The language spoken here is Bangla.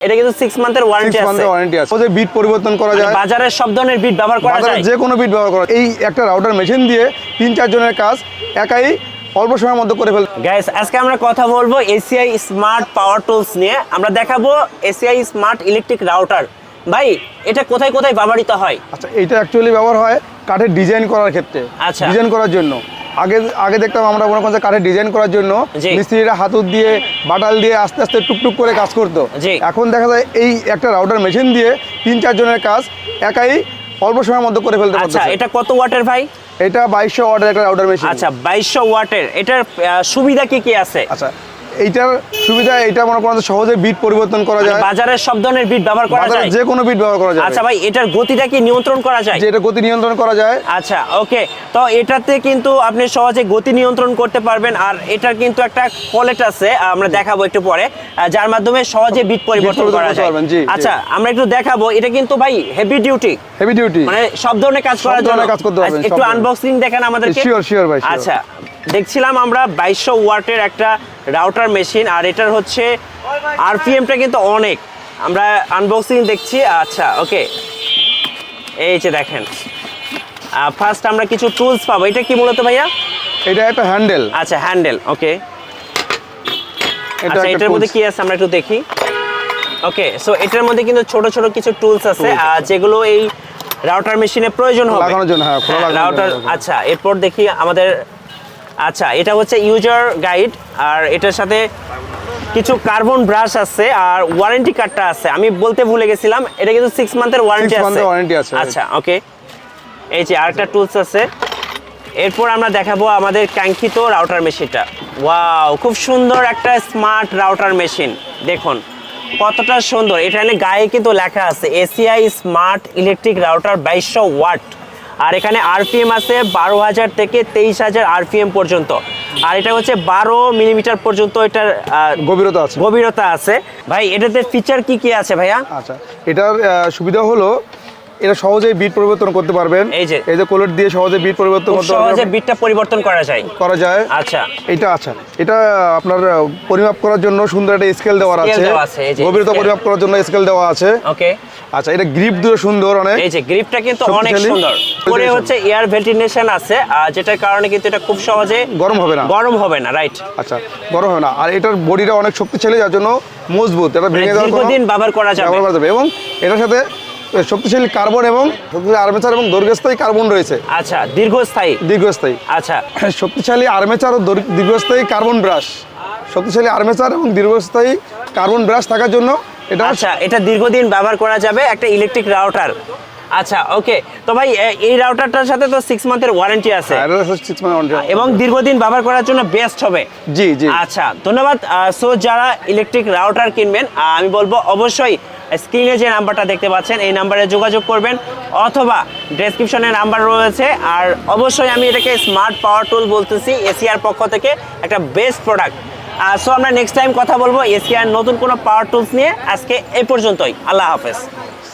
এটা কিন্তু সিক্স মান্থের ওয়ারেন্টি আছে। মান্থের ওয়ারেন্টি আছে ওদের বিট পরিবর্তন করা যায়। বাজারের সব ধরনের বিট ব্যবহার করা বাজারে যায়। যে কোনো বিট ব্যবহার করা এই একটা রাউটার মেশিন দিয়ে তিন চারজনের কাজ একাই অল্প সময়ের মধ্যে করে ফেলতে গাইস আজকে আমরা কথা বলব এসিআই স্মার্ট পাওয়ার টুলস নিয়ে। আমরা দেখাবো এসিআই স্মার্ট ইলেকট্রিক রাউটার ভাই এটা কোথায় কোথায় ব্যবহৃত হয়? আচ্ছা এটা অ্যাকচুয়ালি ব্যবহার হয় কাঠের ডিজাইন করার ক্ষেত্রে। আচ্ছা। ডিজাইন করার জন্য। আগে আগে দেখতাম আমরা মনে করছি কাঠের ডিজাইন করার জন্য। মিস্ত্রিরা হাতুর দিয়ে বাটাল দিয়ে আস্তে আস্তে টুকটুক করে কাজ করতো। এখন দেখা যায় এই একটা রাউটার মেশিন দিয়ে তিন চারজনের কাজ একাই অল্প সময়ের মধ্যে করে ফেলতে আচ্ছা এটা কত ওয়াটের ভাই? এটা বাইশশো ওয়াটের একটা রাউটার মেশিন আচ্ছা বাইশশো ওয়াটের। এটার সুবিধা কি কি আছে? আচ্ছা এইটার সুবিধা এটা মনে করেন সহজে বিট পরিবর্তন করা যায়। বাজারের সব ধরনের বিট ব্যবহার করা যায়? যে কোনো বিট ব্যবহার করা যায়। আচ্ছা ভাই এটার গতিটা কি নিয়ন্ত্রণ করা যায়? যে এটা গতি নিয়ন্ত্রণ করা যায়। আচ্ছা ওকে। তো এটাতে কিন্তু আপনি সহজে গতি নিয়ন্ত্রণ করতে পারবেন আর এটার কিন্তু একটা কলেট আছে আমরা দেখাবো একটু পরে যার মাধ্যমে সহজে বিট পরিবর্তন করা যায়। আচ্ছা আমরা একটু দেখাবো এটা কিন্তু ভাই হেভি ডিউটি হেভি ডিউটি মানে সব ধরনের কাজ করার জন্য। কাজ করতে পারবেন, আচ্ছা, একটু আনবক্সিং দেখেন আমাদেরকে। শিওর শিওর ভাই, আচ্ছা দেখছিলাম আমরা বাইশশো ওয়াটের একটা রাউটার মেশিন আর এটার হচ্ছে আরপিএমটা কিন্তু অনেক। আমরা আনবক্সিং দেখছি। আচ্ছা ওকে। এই যে দেখেন। ফার্স্ট আমরা কিছু টুলস পাবো। এটা কি মূলত ভাইয়া? এটা একটা হ্যান্ডেল আচ্ছা হ্যান্ডেল ওকে। আচ্ছা এটার মধ্যে কি আছে আমরা একটু দেখি। ওকে সো এটার মধ্যে কিন্তু ছোট ছোট কিছু টুলস আছে যেগুলো এই রাউটার মেশিনে প্রয়োজন হবে। লাগানোর জন্য, হ্যাঁ, রাউটার আচ্ছা এরপর দেখি আমাদের আচ্ছা এটা হচ্ছে ইউজার গাইড আর এটার সাথে কিছু কার্বন ব্রাশ আছে আর ওয়ারেন্টি কার্ডটা আছে। আমি বলতে ভুলে গেছিলাম এটা কিন্তু সিক্স মান্থের ওয়ারেন্টি আছে। warranty আছে, আচ্ছা ওকে এই যে আরেকটা টুলস আছে। এরপর আমরা দেখাবো আমাদের কাঙ্ক্ষিত রাউটার মেশিনটা ওয়াও খুব সুন্দর একটা স্মার্ট রাউটার মেশিন দেখুন কতটা সুন্দর। এখানে গায়ে কিন্তু লেখা আছে এসিআই স্মার্ট ইলেকট্রিক রাউটার বাইশশো ওয়াট। আর এখানে আরপিএম আছে বারো হাজার থেকে তেইশ হাজার আরপিএম পর্যন্ত। আর এটা হচ্ছে বারো মিলিমিটার পর্যন্ত এটার গভীরতা আছে। গভীরতা আছে। ভাই এটাতে ফিচার কি কি আছে ভাইয়া? আচ্ছা এটার সুবিধা হলো এটা সহজেই বিট পরিবর্তন করতে পারবেন। এই যে। এই যে কোলেট দিয়ে সহজে বিট পরিবর্তন করতে সহজে বিটটা পরিবর্তন করা যায়। করা যায়। আচ্ছা। এটা আচ্ছা। এটা আপনার পরিমাপ করার জন্য সুন্দর একটা স্কেল দেওয়া আছে। দেওয়া আছে, এই যে গভীরতা পরিমাপ করার জন্য স্কেল দেওয়া আছে। ওকে আচ্ছা এটা গ্রিপ দিয়ে সুন্দর অনেক। এই যে গ্রিপটা কিন্তু অনেক সুন্দর। পরে হচ্ছে এয়ার ভেন্টিলেশন আছে আহ, যেটার কারণে কিন্তু এটা খুব সহজে গরম হবে না। গরম হবে না রাইট আচ্ছা গরম হবে না। আর এটার বডিটা অনেক শক্তিশালী যার জন্য মজবুত। এটা ভেঙে যাওয়ার কোনো ব্যবহার করা যাবে। ব্যবহার করা যাবে। এবং এটার সাথে শক্তিশালী কার্বন এবং আর্মেচার এবং দৈর্ঘ্যস্থায়ী কার্বন রয়েছে। আচ্ছা দীর্ঘস্থায়ী? দীর্ঘস্থায়ী। আচ্ছা। শক্তিশালী আর্মেচার ও দীর্ঘস্থায়ী কার্বন ব্রাশ। শক্তিশালী আর্মেচার এবং দীর্ঘস্থায়ী কার্বন ব্রাশ থাকার জন্য এটা আচ্ছা এটা দীর্ঘদিন ব্যবহার করা যাবে একটা ইলেকট্রিক রাউটার আচ্ছা ওকে তো ভাই এই রাউটারটার সাথে তো সিক্স মান্থের ওয়ারেন্টি আছে। এবং দীর্ঘদিন ব্যবহার করার জন্য বেস্ট হবে। জি জি। আচ্ছা ধন্যবাদ। সো যারা ইলেকট্রিক রাউটার কিনবেন আমি বলব অবশ্যই স্ক্রিনে যে নাম্বারটা দেখতে পাচ্ছেন, এই নাম্বারে যোগাযোগ করবেন অথবা ডেসক্রিপশনে নাম্বার রয়েছে। আর অবশ্যই আমি এটাকে স্মার্ট পাওয়ার টুল বলতেছি এসিআর পক্ষ থেকে একটা বেস্ট প্রোডাক্ট সো আমরা নেক্সট টাইম কথা বলব। এসিআর নতুন কোনো পাওয়ার টুলস নিয়ে। আজকে এই পর্যন্তই। আল্লাহ হাফেজ।